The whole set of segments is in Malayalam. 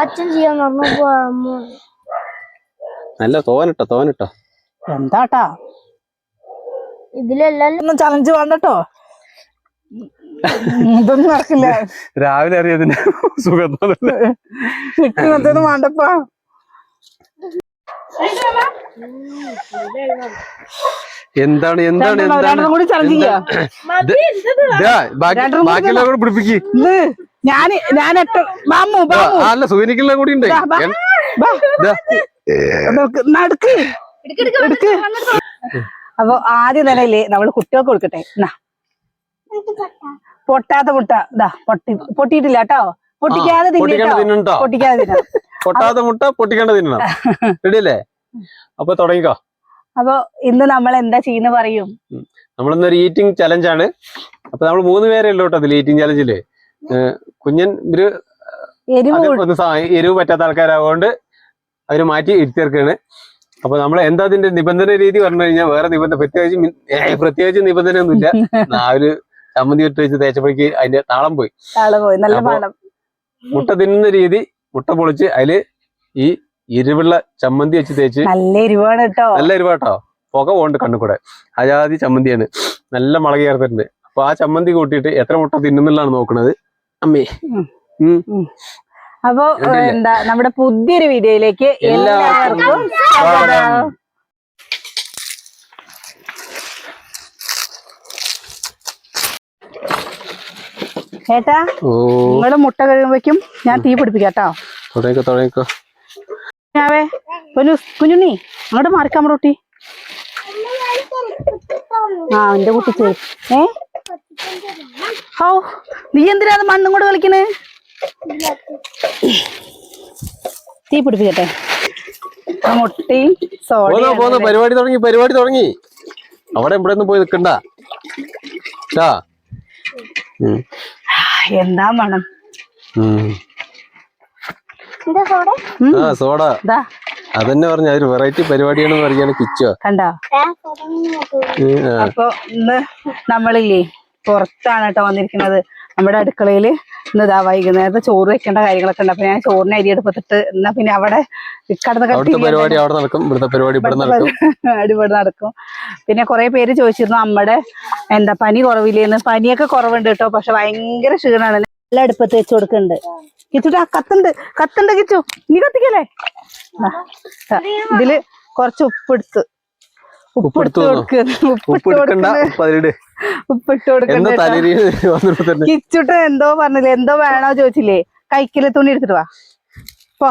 അച്ഛൻ ചെയ്യാൻ നല്ല തോനട്ടോ തോനട്ടോ. എന്താട്ടാ? ഇതിലെല്ലാം ചലഞ്ച് വേണ്ടട്ടോ? ഇതൊന്നും നടക്കില്ല. രാവിലെ അറിയതിന്റെ സുഖം കിട്ടുന്നതൊന്നും വേണ്ടപ്പാ. എന്താണ് എന്താണ് എന്താണ്? കൂടി ചെയ്യാ. പിടിപ്പിക്ക്. ഇത് ഞാൻ മാമു അല്ല സൂര്യക്കുള്ള കൂടി ഉണ്ട്. നടക്ക്, അപ്പൊ ആദ്യ നിലയിൽ നമ്മൾ കുട്ടികൾക്ക് കൊടുക്കട്ടെ. എന്നാ. പൊട്ടാത്ത മുട്ട ഇതാ പൊട്ടി പൊട്ടിയിട്ടില്ല കേട്ടോ. പൊട്ടിക്കാതെ പൊട്ടിക്കാതെ പൊട്ടാത്ത മുട്ട പൊട്ടിക്കാണ്ട് തിന്നണം. റെഡിയല്ലേ? അപ്പൊ തുടങ്ങിക്കോ. അപ്പൊ ഇന്ന് നമ്മൾ എന്താ ചെയ്യുന്ന പറയും? നമ്മളിന്നൊരു ഈറ്റിംഗ് ചലഞ്ച് ആണ്. അപ്പൊ നമ്മൾ മൂന്ന് പേരേ ഉള്ളൂ കേട്ടോ അതിൽ ഈറ്റിംഗ് ചലഞ്ചിൽ കുഞ്ഞൻ ഒരു എരിവ് പറ്റാത്ത ആൾക്കാരാകൊണ്ട് അവർ മാറ്റി ഇരുത്തിയേർക്കാണ് അപ്പൊ നമ്മൾ എന്താ അതിന്റെ നിബന്ധന രീതി പറഞ്ഞു കഴിഞ്ഞാൽ വേറെ നിബന്ധന പ്രത്യേകിച്ച് പ്രത്യേകിച്ച് നിബന്ധന ഒന്നുമില്ല ആ ഒരു ചമ്മന്തി ഇട്ട് വെച്ച് തേച്ചപ്പോഴേക്ക് അതിന്റെ താളം പോയി. മുട്ട തിന്നുന്ന രീതി മുട്ട പൊളിച്ച് അതിൽ ഈ എരിവുള്ള ചമ്മന്തി വെച്ച് തേച്ച് നല്ല എരിവാണ് കേട്ടോ നല്ല എരിവാട്ടോ. പുക പോണ്ട് കണ്ണു കൂടെ അജാതി ചമ്മന്തിയാണ്. നല്ല മുളക് ചേർത്തിട്ടുണ്ട്. അപ്പൊ ആ ചമ്മന്തി കൂട്ടിയിട്ട് എത്ര മുട്ട തിന്നുന്നുള്ളതാണ് നോക്കുന്നത് അമ്മേ. അപ്പൊ എന്താ നമ്മുടെ പുതിയൊരു വീഡിയോയിലേക്ക് എല്ലാവർക്കും സ്വാഗതം. ഏട്ടാ ഓ. നിങ്ങൾ മുട്ട കഴിയുമ്പോഴേക്കും ഞാൻ തീ പിടിപ്പിക്കാട്ടോ. തുടങ്ങിക്കോ തുടങ്ങിക്കോ. ഞാവേ കുഞ്ഞു കുഞ്ഞുണ്ണി അങ്ങോട്ട് മാറിക്കാൻ റൊട്ടി ആ എന്റെ കുട്ടി ചെയ് ഏ? ഹൗ നീ എന്തിനാ അത് മണ്ണും കൂടെ കളിക്കണേ? തീ പിടിപ്പിക്കട്ടെ. മുട്ടയും പോന്നോ പോന്നോ പരിപാടി തുടങ്ങി പരിപാടി തുടങ്ങി. അവിടെ ഇവിടെ ഒന്നും പോയി നിൽക്കണ്ട. എന്താ മണം? ആ സോഡ. ദാ. അതന്നെ പറഞ്ഞ അതൊരു വെറൈറ്റി പരിപാടിയാണെന്ന് പറയാണ് കിച്ചോ കണ്ടോ? അപ്പൊ ഇന്ന് നമ്മളില്ലേ പുറത്താണ് കേട്ടോ വന്നിരിക്കുന്നത്. നമ്മുടെ അടുക്കളയിൽ ഇന്ന് ഇതാ വൈകുന്നേരത്തെ ചോറ് വെക്കേണ്ട കാര്യങ്ങളൊക്കെ ഉണ്ട്. അപ്പൊ ഞാൻ ചോറിന് അരി എടുപ്പത്തിട്ട് എന്നാ പിന്നെ അവിടെ പരിപാടി അവിടെ നടക്കും. ഇവിടുത്തെ പരിപാടി ഇവിടെ നടക്കും. അടിപൊളി നടക്കും. പിന്നെ കുറെ പേര് ചോദിച്ചിരുന്നു നമ്മുടെ എന്താ പനി കുറവില്ലേന്ന് പനിയൊക്കെ കുറവുണ്ട് കേട്ടോ. പക്ഷെ ഭയങ്കര ക്ഷീണാണ്. നല്ല അടുപ്പത്ത് വെച്ച് കൊടുക്കുന്നുണ്ട്. കിച്ചുട്ടാ കത്തുണ്ട്. കത്തുണ്ട് കിച്ചു. നീ കത്തിക്കല്ലേ? ഇതിൽ കുറച്ച് ഉപ്പെടുത്ത്. ഉപ്പെടുത്തു കൊടുക്ക്. ഉപ്പ് ഉപ്പിട്ട് ഉപ്പിട്ട് കൊടുക്കണ്ട. കിച്ചുട്ട് എന്തോ പറഞ്ഞില്ലേ? എന്തോ വേണോ ചോദിച്ചില്ലേ? കൈക്കിൽ തുണി എടുത്തിട്ട് വാ. പോ.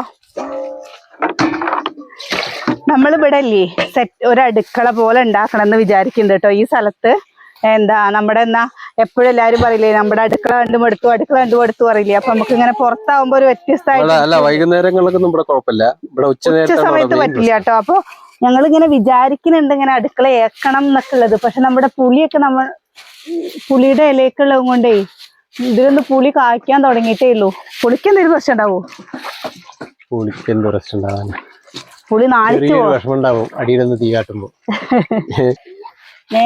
നമ്മളിവിടെ അല്ലേ സെറ്റ് ഒരു അടുക്കള പോലെ ഉണ്ടാക്കണം എന്ന് വിചാരിക്കുന്നുണ്ട് കേട്ടോ ഈ സ്ഥലത്ത്. എന്താ നമ്മുടെ എന്നാ എപ്പോഴും എല്ലാരും പറയില്ലേ നമ്മുടെ അടുക്കള കണ്ടും എടുത്തു അടുക്കള കണ്ടും എടുത്തു പറയില്ലേ? അപ്പൊ നമുക്ക് ഇങ്ങനെ പുറത്താവുമ്പോ ഒരു വ്യത്യസ്തമായിട്ട് വൈകുന്നേരങ്ങളിലൊന്നും ഇവിടെ കുഴപ്പമില്ല. ഇവിടെ ഉച്ച സമയത്ത് പറ്റില്ല കേട്ടോ. അപ്പൊ ഞങ്ങൾ ഇങ്ങനെ വിചാരിക്കുന്നുണ്ട് ഇങ്ങനെ അടുക്കള ഏക്കണം എന്നൊക്കെ ഉള്ളത്. പക്ഷെ നമ്മുടെ പുളിയൊക്കെ നമ്മൾ പുളിയുടെ ഇലയൊക്കെയുള്ളത് കൊണ്ടേ ഇതിലൊന്ന് പുളി കായ്ക്കാൻ തുടങ്ങിയിട്ടേ ഉള്ളൂ. പുളിക്ക് എന്തെങ്കിലും പ്രശ്നം ഉണ്ടാവോ? പുളിക്ക് എന്തോ ഉണ്ടാവാൻ. പുളി ചെറിയൊരു വിഷമം ഉണ്ടാവും. അടിയിലൊന്ന് തീ കാട്ടുമ്പോ. ഏ?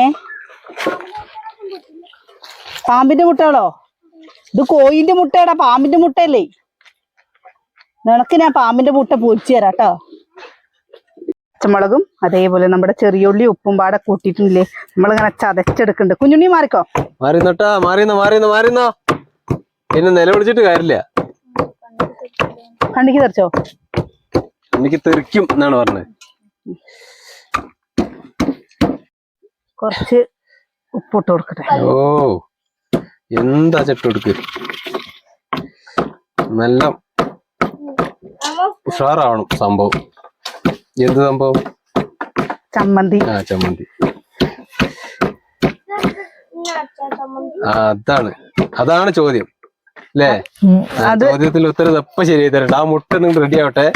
പാമ്പിന്റെ മുട്ടകളോ ഇത് കോയിന്റെ മുട്ടയടാ പാമ്പിന്റെ മുട്ടയല്ലേ? നിനക്ക് ഞാൻ പാമ്പിന്റെ മുട്ട പൊരിച്ചു തരാം കേട്ടോ പച്ചമുളകും അതേപോലെ നമ്മുടെ ചെറിയുള്ളി ഉപ്പും പാടെ കൂട്ടിയിട്ടില്ലേ? നമ്മളിങ്ങനെ ചതച്ചെടുക്കുന്നുണ്ട്. കുഞ്ഞുണ്ണി മാറിക്കോ. മാറി നട്ടാ മാറിന്നോ മാറിന്നോ മാറിന്നോ. പിന്നെ നിലവിളിച്ചിട്ട് കാര്യമില്ല. കണ്ടിക്ക് തെറിച്ചോ? എനിക്ക് തെറിക്കും എന്നാണ് പറഞ്ഞത്. കുറച്ച് ഉപ്പിട്ട് കൊടുക്കട്ടെ. ഓ. എന്താ ചെട്ടെടുക്ക് നല്ല ഉഷാറാവണം സംഭവം. എന്ത് സംഭവം? ചമ്മന്തി. ആ ചമ്മന്തി. ആ അതാണ്. അതാണ് ചോദ്യം. അല്ലേ ചോദ്യത്തിൽ ഉത്തരം എപ്പ ശരിയായി തരട്ടെ ആ മുട്ട നിങ്ങൾ റെഡി ആവട്ടെ.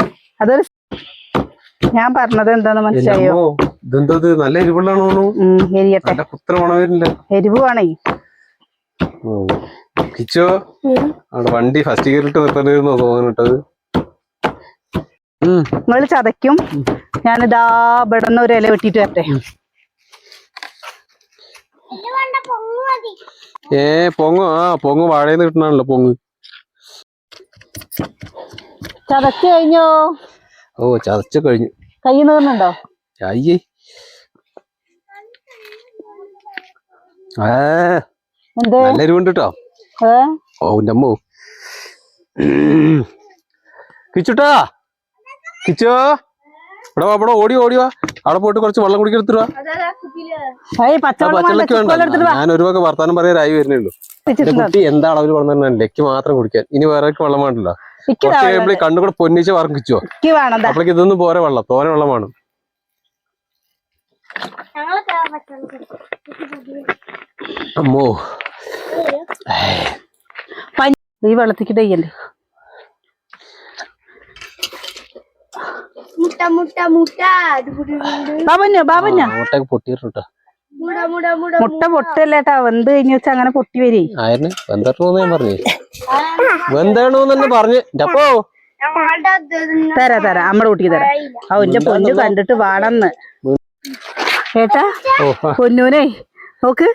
അതൊരു ഞാൻ പറഞ്ഞത് എന്താന്ന് മനസ്സിലായോ? ഇതെന്തത് ഇതെന്തോ നല്ല എരിവുള്ളതാണോ എരിയട്ടെ. കുത്ര മണം വരുന്നില്ല. എരിവ് വേണേ. കിച്ചോ? അവിടെ വണ്ടി ഫസ്റ്റ് ഗിയറിട്ട് നിർത്തേണ്ടിരുന്നോ തോന്നിട്ടത് നിങ്ങൾ നിങ്ങൾ ചതയ്ക്കും ഞാനിതാ ഇവിടുന്ന് ഒരു ഇല വെട്ടിട്ട് വരട്ടെ. ഏ പൊങ്ങ്? ആ പൊങ്ങ് വാഴയിൽ നിന്ന് കിട്ടണാണല്ലോ പൊങ്ങ്. ചതച്ചു കഴിഞ്ഞോ? ഓ ചതച്ചു കഴിഞ്ഞു. കൈ നീറുന്നുണ്ടോ അയ്യേ ആ നല്ല എരിവുണ്ട് കേട്ടോ ഓ അമ്മോ. കിച്ചുട്ടാ? കിച്ചോ? ഇവിടെ ഓടി ഓടി വാ അവിടെ പോയിട്ട് കുറച്ച് വെള്ളം എടുത്തിട്ട് വേണ്ട, വാ. ഞാൻ ഒരു വക വർത്താനം പറയാനായി വരുന്നുള്ളൂ? കുട്ടി എന്താ അളവിൽ വളർന്നു ലെക്ക് മാത്രം കുടിക്കാൻ. ഇനി വേറെ വെള്ളം വേണ്ടല്ലോ. വെള്ളം കണ്ണുകൂടെ പൊന്നിച്ച് വർക്കിച്ചോ. അപ്പോഴേക്ക് ഇതൊന്നും പോരെ വെള്ളം. തോനെ വെള്ളം വേണം. അമ്മോ. നീ ഈ വെള്ളത്തിക്ക് മുട്ട മുട്ട മുട്ട. ബാബഞ്ഞോ ബാബഞ്ഞോ. മുട്ട പൊട്ടല്ലേട്ടാ വെന്ത് കഴിഞ്ഞ വെച്ചാ അങ്ങനെ പൊട്ടി വരേ. ആയിരുന്നു. വെന്തട്ടോന്ന് ഞാൻ പറഞ്ഞു. വെന്തേണോന്ന് പറഞ്ഞു. അപ്പോ തരാ തരാ. അമ്മടെ കുട്ടിക്ക് തരാം. ആ എന്റെ പൊന്നു കണ്ടിട്ട് വാടന്ന് ഏട്ടാ പൊന്നൂനെ നോക്ക്.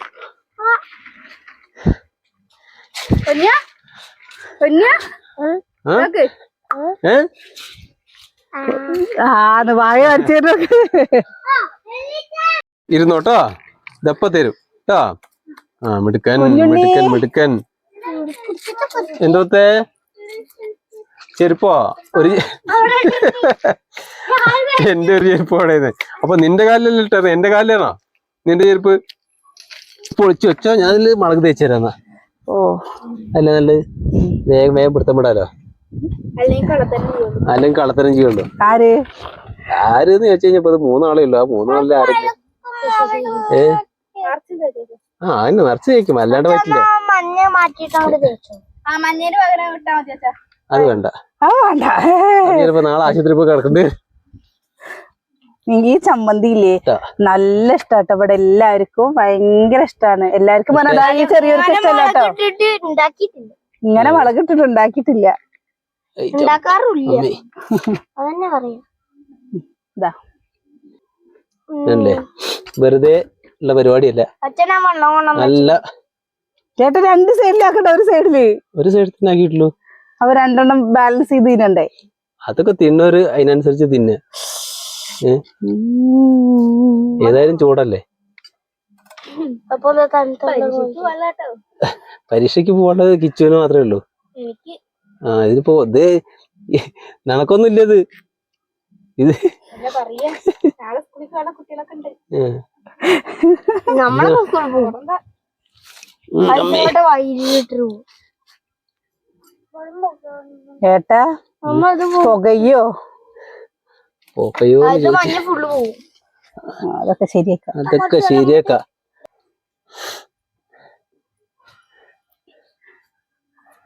ആന്ന് വായ വരച്ചേട്ടോ ഇരുന്നോട്ടോ. ഇതപ്പ തരും. കേട്ടോ ആ മിടുക്കൻ മിടുക്കൻ മിടുക്കൻ. എന്തോത്തെ ചെരുപ്പോ? ഒരു എന്റെ ഒരു ചെരുപ്പ് അവിടെ അപ്പൊ നിന്റെ കാലിലല്ലേ ഇട്ടത്? എന്റെ കാലിലാണോ? നിന്റെ ചെരുപ്പ്? പൊളിച്ചു വെച്ചോ. ഞാൻ ഇതിൽ മുളക് തേച്ച് തരാന്ന ഓ. അല്ല നല്ല വേഗം വേഗം പിടുത്തം വിടാലോ അല്ലെങ്കിൽ ചെയ്യുള്ളൂ. കള്ളത്തരം ചെയ്യണ്ടോ ആര്? ആരെന്ന് ചോദിച്ചു കഴിഞ്ഞപ്പോ അത് മൂന്നാളേ ഉള്ളു. ആ മൂന്നാളിൽ ആരൊക്കെ? ഏ? ആ അതിന് നിറച്ച് തേക്കും. അല്ലാണ്ട് പറ്റില്ല. അത് വേണ്ട. ആ വേണ്ട. അത് ചിലപ്പോ നാളെ ആശുപത്രി പോയി കിടക്കണ്ടേ എനിക്ക് ഈ ചമ്മന്തി ഇല്ലേ നല്ല ഇഷ്ടാട്ടോ. ഇവിടെ എല്ലാവർക്കും ഭയങ്കര ഇഷ്ടാണ്. എല്ലാവർക്കും പറഞ്ഞാ ഈ ചെറിയൊരു ഇഷ്ടമല്ലാട്ടോ ഇങ്ങനെ മുളകിട്ടിട്ട് ഉണ്ടാക്കിയിട്ടില്ല. അതന്നെ പറയാം. ഇതാ അല്ലേ വെറുതെ ഉള്ള പരിപാടിയല്ല. നല്ല ചേട്ടൻ രണ്ട് സൈഡിലാക്കട്ടെ ഒരു സൈഡിൽ. ഒരു സൈഡ് ആക്കിയിട്ടുള്ളൂ. അവ രണ്ടെണ്ണം ബാലൻസ് ചെയ്ത് തിന്നണ്ടേ? അതൊക്കെ തിന്നൊരു അതിനനുസരിച്ച് തിന്ന. ഏതായാലും ചൂടല്ലേ? പരീക്ഷയ്ക്ക് പോകേണ്ടത് കിച്ചുവിന് മാത്രമേ ഉള്ളൂ. ആ ഇതിപ്പോ ഇത് നടക്കൊന്നും ഇല്ലത് ഇത് ഏട്ടാ പുകയോ? പോക്കയോ അതൊക്കെ ശരിയാക്കാം. അതൊക്കെ ശരിയാക്കാം.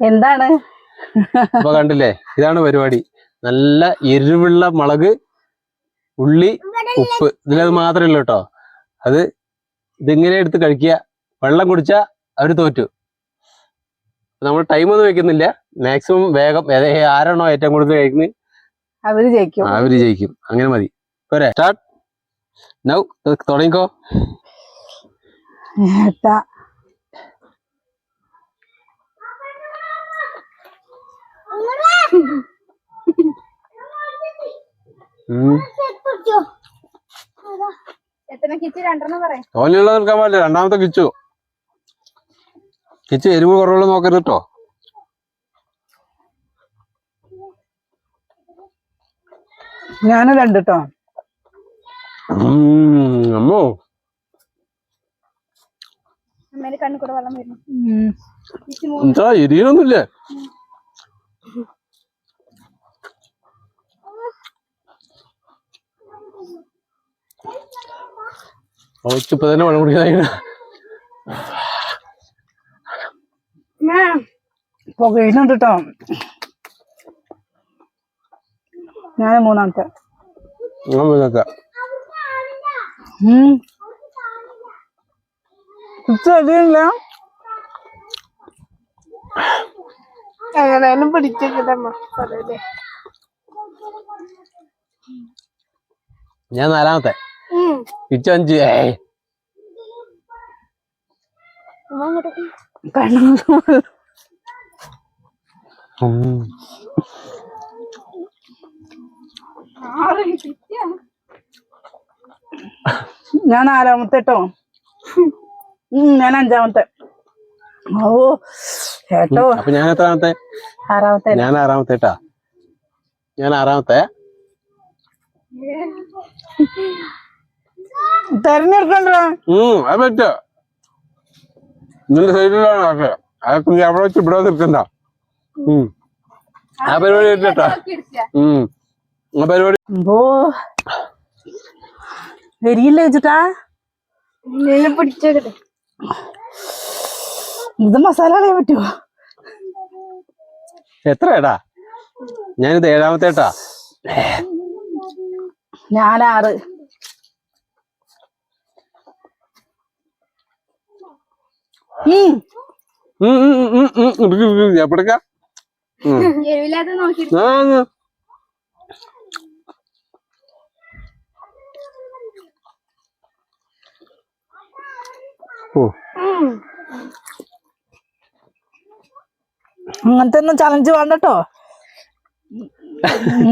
എന്താണ്? അപ്പൊ കണ്ടില്ലേ? ഇതാണ് പരിപാടി. നല്ല എരിവുള്ള മുളക് ഉള്ളി ഉപ്പ്. ഇതിലത് മാത്രമേ ഉള്ളൂ കേട്ടോ. അത് ഇതിങ്ങനെ എടുത്ത് കഴിക്കുക. വെള്ളം കുടിച്ച അവർ തോറ്റു. നമ്മൾ ടൈമൊന്നും വെക്കുന്നില്ല. മാക്സിമം വേഗം ആരാണോ ഏറ്റവും കൂടുതൽ കഴിക്കുന്നത്? അവർ ജയിക്കും. അവർ ജയിക്കും. അങ്ങനെ മതി. പോരെ. സ്റ്റാർട്ട് നൗ തുടങ്ങിക്കോ. ഏട്ടാ. നിൽക്കാൻ പാടില്ല. രണ്ടാമത്തെ കിച്ചു. കിച്ചു എരിവ് കുറവുള്ള നോക്കരുത് കേട്ടോ ഞാനും രണ്ട് കേട്ടോ അമ്മോ. വരുന്നു. എന്താ തന്നെ വെള്ളം കുടിക്കാനായി പുകയിലുണ്ട് കേട്ടോ ഞാൻ മൂന്നാമത്തെ. ഇത് അടിയില്ല എങ്ങനെയാലും പിടിച്ചേക്കട്ടമ്മ പറയല്ലേ. ഞാൻ നാലാമത്തെ. കിച്ചു അഞ്ച്. ഏയ് അമ്മ അങ്ങോട്ട് കണ്ണു ഉം. ഞാൻ നാലാമത്തെ കേട്ടോ ഞാൻ അഞ്ചാമത്തെ. ഓ കേട്ടോ അപ്പൊ ഞാൻ എത്രാമത്തെ? ആറാമത്തെ. ഞാൻ ആറാമത്തെ ഞാൻ ആറാമത്തെ. തെരഞ്ഞെടുക്കണ്ടോ? അത് പറ്റോ? നിന്റെ സൈഡിലാണ് അതൊക്കെ അവിടെ വെച്ച് ഇവിടെ നിൽക്കണ്ട. ആ പരിപാടി കേട്ടോ പരിപാടി ഓ വരിയില്ല വെച്ചിട്ടാ പിടിച്ചേക്കട്ടെ ഇത് മസാല കളയാൻ പറ്റുമോ എത്രയാടാ ഞാനിത് ഏഴാമത്തെ ട്ടാ ഞാൻ ആറ് ഉം അങ്ങനത്തെ ഒന്നും ചലഞ്ച് വേണ്ടട്ടോ.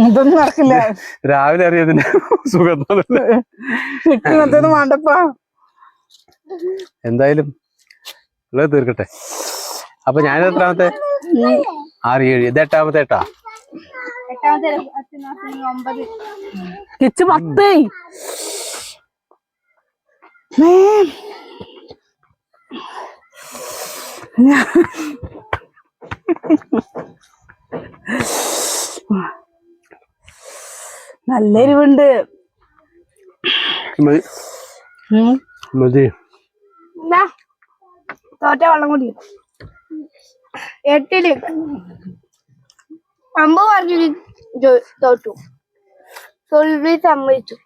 ഇതൊന്നും നടക്കില്ല. രാവിലെ അറിയതിന്റെ സുഖം ഇങ്ങനത്തെ ഒന്നും വേണ്ടപ്പാ. എന്തായാലും ഉള്ളത് തീർക്കട്ടെ. അപ്പൊ ഞാൻ എത്രാമത്തെ? ആറ് ഏഴ്. ഇത് എട്ടാമത്തെ എട്ടാ കിച്ച് പത്ത്. നല്ല എരിവുണ്ട് മതി. തോറ്റ വെള്ളം കൂടി. എട്ടിൽ. അമ്പ പറഞ്ഞു ജോ- തോറ്റു. തോൽവി സമ്മതിച്ചു.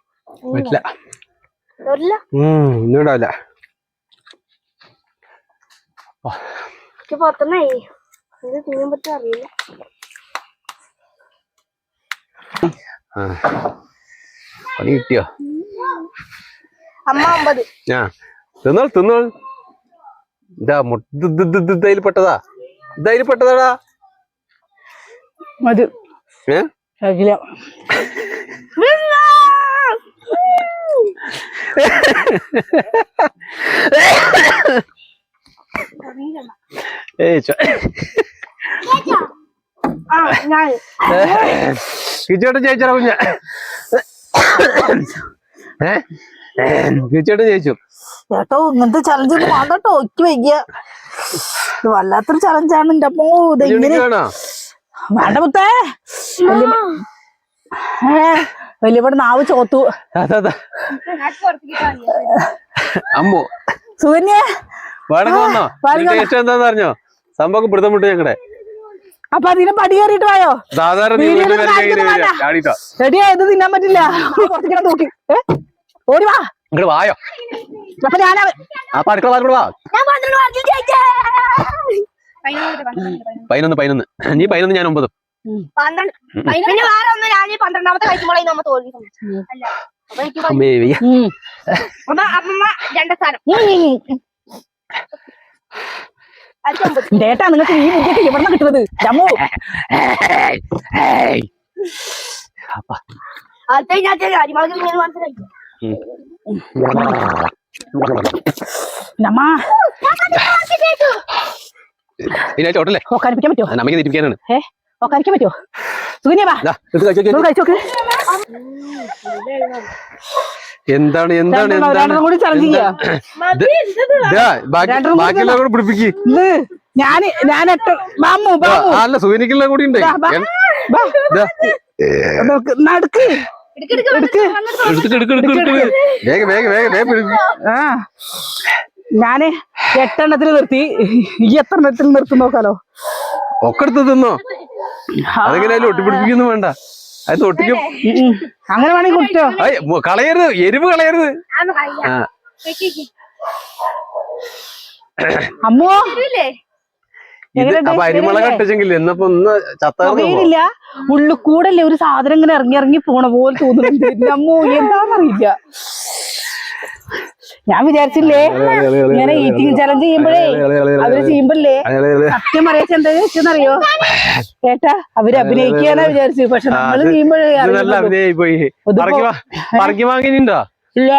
പറ്റില്ല. തോറ്റില്ല? പത്തൊന്നായി ഇത് തിന്നാൻ പറ്റും അറിയില്ല. പണി കിട്ടിയോ? അമ്മ ഒമ്പത് ആ. തിന്നോൾ തിന്നോൾ ഇതാ മുട്ട ഇത് ഇത് ഇത് ഇത് ഇതതിൽ പെട്ടതാ. ഇതായി പെട്ടതാടാ. മതി ഏ? കഴിക്കില്ല ഏയ് ചോ- ആ ഞാൻ കിച്ചോട്ടൻ ജയിച്ചടാ കുഞ്ഞ. ഏ? കിച്ചോട്ടൻ ജയിച്ചു. ചേട്ടോ ഇങ്ങനത്തെ ചലഞ്ച് ഒന്നും വേണ്ട കേട്ടോ ഒറ്റ വയ്യ ഇത് വല്ലാത്തൊരു ചലഞ്ചാണ് എന്റെ അപ്പോ ഇതെങ്ങനെ വേണ്ട മുത്തേ വല്യമ്മയുടെ നാവ് ചോത്തു. അമ്മു. സുകന്യ വാടക വന്നോ. ടേസ്റ്റ് എന്താന്ന് അറിഞ്ഞോ? സംഭവം പിടുത്തം വിട്ടു ഞങ്ങടെ. അപ്പൊ അതിനെ പടി കയറിയിട്ട് പോയോ റെഡിയാ ഇത് തിന്നാൻ പറ്റില്ല. കുറച്ചിങ്ങനെ നോക്കി. ഓടി വാ. ഇങ്ങോട്ട് വായോ. അപ്പൊ ഞാൻ അപ്പൊ അടുക്കള വാ. വാ പതിനൊന്ന് പതിനൊന്ന് നീ പതിനൊന്ന് ഞാൻ ഒമ്പത്. പന്ത്രണ്ടാമത്തെ രണ്ടാം സ്ഥാനം ഡേട്ടാ നിങ്ങൾക്ക് ഈ മുഖ്യൊക്കെ എവിടെ കിട്ടുന്നത്? ജമ്മു. ഒക്കാനിപ്പിക്കാൻ പറ്റുമോ നമ്മക്ക് തിരിക്കാനാണ് ഏ ഒക്കാനിക്കാൻ പറ്റുമോ സുകന്യ വാ. കഴിച്ചോക്ക്. എന്താണ് എന്താണ് എന്താണ്? രണ്ടെണ്ണം കൂടി challenge ചെയ്യാ. ഇതാ, ബാക്കി രണ്ടെണ്ണം കൂടി ബാക്കിയെല്ലാം കൂടെ പിടിപ്പിക്ക്. ഞാൻ ഞാൻ മാമു അല്ല സുഖനിക്കുള്ള കൂടി ഉണ്ട്. നടക്ക്, ഞാൻ എട്ടെണ്ണത്തിൽ നിർത്തി. ഈ എത്ര എണ്ണത്തിൽ നിർത്തി നോക്കാലോ. ഒക്കെ എടുത്ത് തിന്നോ? അതെങ്ങനെയാലും ഒട്ടിപ്പിടിപ്പിക്കൊന്നും വേണ്ട. അത് തൊട്ടിക്കും. അങ്ങനെ വേണമെങ്കിൽ മു- കളയരുത്. എരിവ് കളയരുത്. അമ്മോ. ഇത് അപ്പൊ അരിമുളക് ഇട്ടെങ്കിൽ എന്നപ്പോ ഒന്ന് ചത്താർന്നു ഉള്ളിൽ ഉള്ളു കൂടല്ലേ ഒരു സാധനം ഇങ്ങനെ ഇറങ്ങി ഇറങ്ങി പോണ പോലെ തോന്നുന്നുണ്ട്. അമ്മോ എന്താന്നറിയില്ല. ഞാൻ വിചാരിച്ചില്ലേ? ഇങ്ങനെ ഈറ്റിംഗ് ചലഞ്ച് ചെയ്യുമ്പോഴേ അവർ ചെയ്യുമ്പോഴേ സത്യം പറയാച്ച എന്താ ചോദിച്ചെന്നറിയോ? കേട്ടാ അവർ അഭിനയിക്കാനാ വിചാരിച്ചു പക്ഷെ നമ്മൾ ചെയ്യുമ്പോഴേ ഇത് നല്ല അറിയുന്നുള്ളൂ. അഭിനയായി പോയി ഇതിപ്പോ- പറക്കി വാ- പറക്കി വാങ്ങിനുണ്ടോ ഇല്ല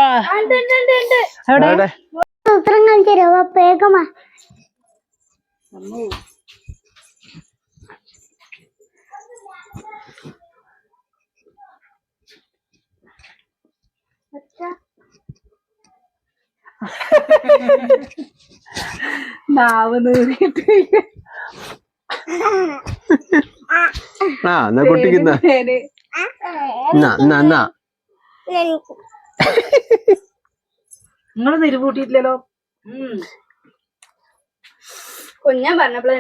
എവിടെ എവിടെ? ഉത്തരം കാണിച്ചോ വേഗമാ നാവ് നീറിയിട്ട് ആ എന്നാ കുട്ടിക്കുന്ന നിങ്ങൾ നിരുപൂട്ടിയിട്ടില്ലല്ലോ കുഞ്ഞാൻ പറഞ്ഞപ്പോഴേ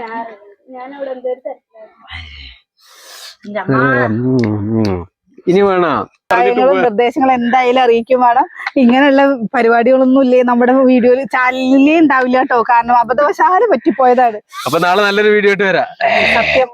ഞാൻ അവിടെ എന്തോ തരത്തിലായിരുന്നു ഉം. ഇനി വേണോ? നിർദ്ദേശങ്ങൾ എന്തായാലും അറിയിക്കും മാഡം. ഇങ്ങനെയുള്ള പരിപാടികളൊന്നും ഇല്ലേ? നമ്മുടെ വീഡിയോയിൽ ചാനലിലേ ഉണ്ടാവില്ല കേട്ടോ. കാരണം അബദ്ധവശാല പറ്റിപ്പോയതാണ്. അപ്പൊ നാളെ നല്ലൊരു വീഡിയോ ആയിട്ട് വരാം. സത്യം.